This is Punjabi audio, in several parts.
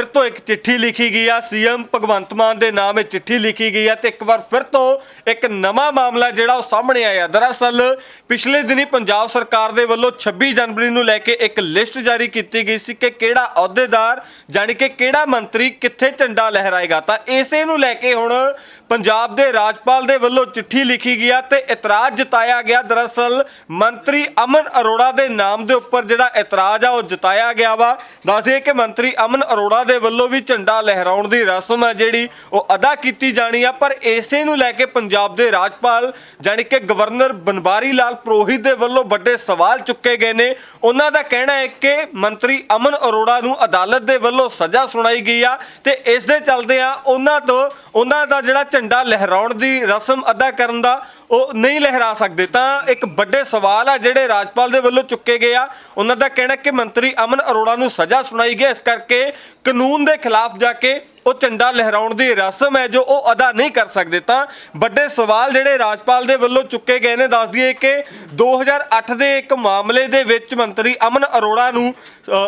ਫਿਰ ਤੋਂ ਇੱਕ ਚਿੱਠੀ ਲਿਖੀ ਗਈ ਆ, ਸੀਐਮ ਭਗਵੰਤ ਮਾਨ ਦੇ ਨਾਮ ਇਹ ਚਿੱਠੀ ਲਿਖੀ ਗਈ ਆ ਤੇ ਇੱਕ ਵਾਰ ਫਿਰ ਤੋਂ ਇੱਕ ਨਵਾਂ ਮਾਮਲਾ ਜਿਹੜਾ ਉਹ ਸਾਹਮਣੇ ਆਇਆ। ਦਰਅਸਲ ਪਿਛਲੇ ਦਿਨੀ ਪੰਜਾਬ ਸਰਕਾਰ ਦੇ ਵੱਲੋਂ 26 ਜਨਵਰੀ ਨੂੰ ਲੈ ਕੇ ਇੱਕ ਲਿਸਟ ਜਾਰੀ ਕੀਤੀ ਗਈ ਸੀ ਕਿ ਕਿਹੜਾ ਅਹੁਦੇਦਾਰ ਜਾਣੀ ਕਿ ਕਿਹੜਾ ਮੰਤਰੀ ਕਿੱਥੇ ਝੰਡਾ ਲਹਿਰਾਏਗਾ। ਤਾਂ ਇਸੇ ਨੂੰ ਲੈ ਕੇ ਹੁਣ ਪੰਜਾਬ ਦੇ ਰਾਜਪਾਲ ਦੇ ਵੱਲੋਂ ਚਿੱਠੀ ਲਿਖੀ ਗਈ ਆ ਤੇ ਇਤਰਾਜ਼ ਜਤਾਇਆ ਗਿਆ। ਦਰਅਸਲ ਮੰਤਰੀ ਅਮਨ ਅਰੋੜਾ ਦੇ ਨਾਮ ਦੇ ਉੱਪਰ ਜਿਹੜਾ ਇਤਰਾਜ਼ ਆ ਉਹ ਜਤਾਇਆ ਗਿਆ ਵਾ। ਦੱਸਦੇ ਕਿ ਮੰਤਰੀ ਅਮਨ ਅਰੋੜਾ ਦੇ ਵੱਲੋਂ ਵੀ ਝੰਡਾ ਲਹਿਰਾਉਣ ਦੀ ਰਸਮ ਹੈ ਜਿਹੜੀ ਉਹ ਅਦਾ ਕੀਤੀ ਜਾਣੀ ਆ, ਪਰ ਇਸੇ ਨੂੰ ਲੈ ਕੇ ਪੰਜਾਬ ਦੇ ਰਾਜਪਾਲ ਜਾਣੀ ਕਿ ਗਵਰਨਰ ਬਨਵਾਰੀ ਲਾਲ ਪ੍ਰੋਹਿਤ ਦੇ ਵੱਲੋਂ ਵੱਡੇ ਸਵਾਲ ਚੁੱਕੇ ਗਏ ਨੇ। ਉਹਨਾਂ ਦਾ ਕਹਿਣਾ ਹੈ ਕਿ ਮੰਤਰੀ ਅਮਨ ਅਰੋੜਾ ਨੂੰ ਅਦਾਲਤ ਦੇ ਵੱਲੋਂ ਸਜ਼ਾ ਸੁਣਾਈ ਗਈ ਆ ਤੇ ਇਸ ਦੇ ਚੱਲਦੇ ਆ ਉਹਨਾਂ ਤੋਂ ਉਹਨਾਂ ਦਾ ਜਿਹੜਾ ਝੰਡਾ ਲਹਿਰਾਉਣ ਦੀ ਰਸਮ ਅਦਾ ਕਰਨ ਦਾ ਉਹ ਨਹੀਂ ਲਹਿਰਾ ਸਕਦੇ। ਤਾਂ ਇੱਕ ਵੱਡੇ ਸਵਾਲ ਆ ਜਿਹੜੇ ਰਾਜਪਾਲ ਦੇ ਵੱਲੋਂ ਚੁੱਕੇ ਗਏ ਆ। ਉਹਨਾਂ ਦਾ ਕਹਿਣਾ ਕਿ ਮੰਤਰੀ ਅਮਨ ਅਰੋੜਾ ਨੂੰ ਸਜ਼ਾ ਸੁਣਾਈ ਗਈ ਇਸ ਕਰਕੇ ਕਾਨੂੰਨ ਦੇ ਖਿਲਾਫ ਜਾ ਕੇ ਉਹ ਝੰਡਾ ਲਹਿਰਾਉਣ ਦੀ ਰਸਮ ਹੈ ਜੋ ਉਹ ਅਦਾ ਨਹੀਂ ਕਰ ਸਕਦੇ। ਤਾਂ ਵੱਡੇ ਸਵਾਲ ਜਿਹੜੇ ਰਾਜਪਾਲ ਦੇ ਵੱਲੋਂ ਚੁੱਕੇ ਗਏ ਨੇ ਦੱਸ ਦਈਏ ਕਿ 2008 ਦੇ ਇੱਕ ਮਾਮਲੇ ਦੇ ਵਿੱਚ ਮੰਤਰੀ ਅਮਨ ਅਰੋੜਾ ਨੂੰ ਅ,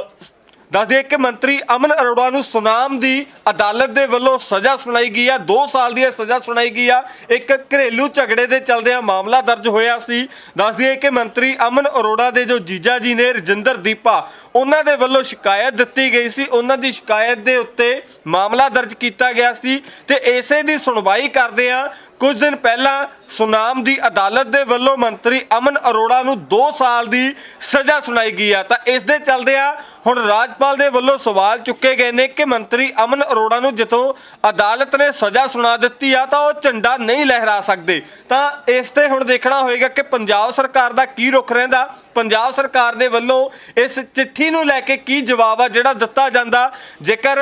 ਦੱਸ ਦਈਏ ਕਿ ਮੰਤਰੀ ਅਮਨ ਅਰੋੜਾ ਨੂੰ ਸੁਨਾਮ ਦੀ ਅਦਾਲਤ ਦੇ ਵੱਲੋਂ ਸਜ਼ਾ ਸੁਣਾਈ ਗਈ ਆ। 2 ਸਾਲ ਦੀ ਇਹ ਸਜ਼ਾ ਸੁਣਾਈ ਗਈ ਆ। ਇੱਕ ਘਰੇਲੂ ਝਗੜੇ ਦੇ ਚੱਲਦਿਆਂ ਮਾਮਲਾ ਦਰਜ ਹੋਇਆ ਸੀ। ਦੱਸ ਦਈਏ ਕਿ ਮੰਤਰੀ ਅਮਨ ਅਰੋੜਾ ਦੇ ਜੋ ਜੀਜਾ ਜੀ ਨੇ, ਰਜਿੰਦਰ ਦੀਪਾ, ਉਹਨਾਂ ਦੇ ਵੱਲੋਂ ਸ਼ਿਕਾਇਤ ਦਿੱਤੀ ਗਈ ਸੀ। ਉਹਨਾਂ ਦੀ ਸ਼ਿਕਾਇਤ ਦੇ ਉੱਤੇ ਮਾਮਲਾ ਦਰਜ ਕੀਤਾ ਗਿਆ ਸੀ ਤੇ ਇਸੇ ਦੀ ਸੁਣਵਾਈ ਕਰਦੇ ਆ। ਕੁਝ ਦਿਨ ਪਹਿਲਾਂ ਸੁਨਾਮ ਦੀ ਅਦਾਲਤ ਦੇ ਵੱਲੋਂ ਮੰਤਰੀ ਅਮਨ ਅਰੋੜਾ ਨੂੰ 2 ਸਾਲ ਦੀ ਸਜ਼ਾ ਸੁਣਾਈ ਗਈ ਆ। ਤਾਂ ਇਸ ਦੇ ਚੱਲਦੇ ਆ ਹੁਣ ਰਾਜਪਾਲ ਦੇ ਵੱਲੋਂ ਸਵਾਲ ਚੁੱਕੇ ਗਏ ਨੇ ਕਿ ਮੰਤਰੀ ਅਮਨ ਅਰੋੜਾ ਨੂੰ ਜਦੋਂ ਅਦਾਲਤ ਨੇ ਸਜ਼ਾ ਸੁਣਾ ਦਿੱਤੀ ਆ, ਤਾਂ ਉਹ ਝੰਡਾ ਨਹੀਂ ਲਹਿਰਾ ਸਕਦੇ। ਤਾਂ ਇਸ ਤੇ ਹੁਣ ਦੇਖਣਾ ਹੋਏਗਾ ਕਿ ਪੰਜਾਬ ਸਰਕਾਰ ਦਾ ਕੀ ਰੁਖ ਰਹਿੰਦਾ। ਪੰਜਾਬ ਸਰਕਾਰ ਦੇ ਵੱਲੋਂ ਇਸ ਚਿੱਠੀ ਨੂੰ ਲੈ ਕੇ ਕੀ ਜਵਾਬ ਆ ਜਿਹੜਾ ਦਿੱਤਾ ਜਾਂਦਾ। ਜੇਕਰ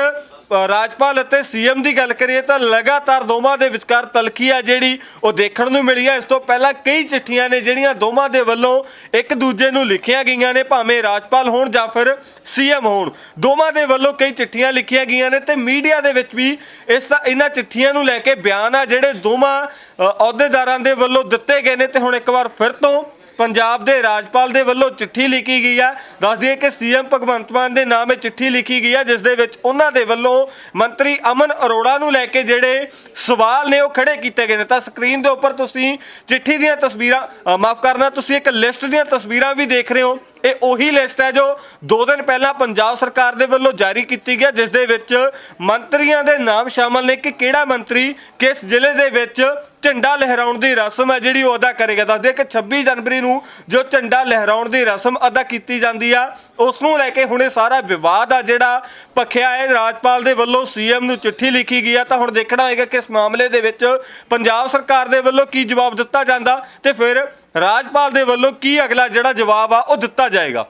ਰਾਜਪਾਲ ਅਤੇ ਸੀਐਮ ਦੀ ਗੱਲ ਕਰੀਏ ਤਾਂ ਲਗਾਤਾਰ ਦੋਵਾਂ ਦੇ ਵਿਚਕਾਰ ਤਲਖੀ ਆ ਜਿਹੜੀ ਉਹ ਦੇਖਣ ਨੂੰ ਮਿਲੀ ਆ। ਇਸ ਤੋਂ ਪਹਿਲਾਂ ਕਈ ਚਿੱਠੀਆਂ ਨੇ ਜਿਹੜੀਆਂ ਦੋਵਾਂ ਦੇ ਵੱਲੋਂ ਇੱਕ ਦੂਜੇ ਨੂੰ ਲਿਖੀਆਂ ਗਈਆਂ ਨੇ, ਭਾਵੇਂ ਰਾਜਪਾਲ ਹੋਣ ਜਾਂ ਫਿਰ ਸੀਐਮ ਹੋਣ। ਦੋਵਾਂ ਦੇ ਵੱਲੋਂ ਕਈ ਚਿੱਠੀਆਂ ਲਿਖੀਆਂ ਗਈਆਂ ਨੇ ਤੇ ਮੀਡੀਆ ਦੇ ਵਿੱਚ ਵੀ ਇਸ ਇਹਨਾਂ ਚਿੱਠੀਆਂ ਨੂੰ ਲੈ ਕੇ ਬਿਆਨ ਆ ਜਿਹੜੇ ਦੋਵਾਂ ਅਹੁਦੇਦਾਰਾਂ ਦੇ ਵੱਲੋਂ ਦਿੱਤੇ ਗਏ ਨੇ। ਤੇ ਹੁਣ ਇੱਕ ਵਾਰ ਫਿਰ ਤੋਂ ਪੰਜਾਬ ਦੇ ਰਾਜਪਾਲ ਦੇ ਵੱਲੋਂ ਚਿੱਠੀ ਲਿਖੀ ਗਈ ਹੈ। ਦੱਸ ਦਈਏ ਕਿ ਸੀਐਮ ਭਗਵੰਤ ਮਾਨ ਦੇ ਨਾਮ ਇਹ ਚਿੱਠੀ ਲਿਖੀ ਗਈ ਹੈ, ਜਿਸ ਦੇ ਵਿੱਚ ਉਹਨਾਂ ਦੇ ਵੱਲੋਂ ਮੰਤਰੀ ਅਮਨ ਅਰੋੜਾ ਨੂੰ ਲੈ ਕੇ ਜਿਹੜੇ ਸਵਾਲ ਨੇ ਉਹ ਖੜੇ ਕੀਤੇ ਗਏ ਨੇ। ਤਾਂ ਸਕਰੀਨ ਦੇ ਉੱਪਰ ਤੁਸੀਂ ਚਿੱਠੀ ਦੀਆਂ ਤਸਵੀਰਾਂ ਮਾਫ ਕਰਨਾ, ਤੁਸੀਂ ਇੱਕ ਲਿਸਟ ਦੀਆਂ ਤਸਵੀਰਾਂ ਵੀ ਦੇਖ ਰਹੇ ਹੋ। ਇਹ ਉਹੀ ਲਿਸਟ ਹੈ ਜੋ 2 ਦਿਨ ਪਹਿਲਾਂ ਪੰਜਾਬ ਸਰਕਾਰ ਦੇ ਵੱਲੋਂ ਜਾਰੀ ਕੀਤੀ ਗਿਆ ਜਿਸ ਦੇ ਵਿੱਚ ਮੰਤਰੀਆਂ ਦੇ ਨਾਮ ਸ਼ਾਮਲ ਨੇ ਕਿ ਕਿਹੜਾ ਮੰਤਰੀ ਕਿਸ ਜ਼ਿਲ੍ਹੇ ਦੇ ਵਿੱਚ ਝੰਡਾ ਲਹਿਰਾਉਣ ਦੀ ਰਸਮ ਹੈ ਜਿਹੜੀ ਉਹ ਅਦਾ ਕਰੇਗਾ। ਦੱਸਦੇ ਕਿ 26 ਜਨਵਰੀ ਨੂੰ ਜੋ ਝੰਡਾ ਲਹਿਰਾਉਣ ਦੀ ਰਸਮ ਅਦਾ ਕੀਤੀ ਜਾਂਦੀ ਆ, ਉਸ ਨੂੰ ਲੈ ਕੇ ਹੁਣੇ ਸਾਰਾ ਵਿਵਾਦ ਆ ਜਿਹੜਾ ਪਖਿਆ ਹੈ। ਰਾਜਪਾਲ ਦੇ ਵੱਲੋਂ ਸੀਐਮ ਨੂੰ ਚਿੱਠੀ ਲਿਖੀ ਗਈ ਆ। ਤਾਂ ਹੁਣ ਦੇਖਣਾ ਹੋਏਗਾ ਕਿ ਇਸ ਮਾਮਲੇ ਦੇ ਵਿੱਚ ਪੰਜਾਬ ਸਰਕਾਰ ਦੇ ਵੱਲੋਂ ਕੀ ਜਵਾਬ ਦਿੱਤਾ ਜਾਂਦਾ ਤੇ ਫਿਰ ਰਾਜਪਾਲ ਦੇ ਵੱਲੋਂ ਕੀ ਅਗਲਾ ਜਿਹੜਾ ਜਵਾਬ ਆ, ਉਹ ਦਿੱਤਾ ਜਾਏਗਾ।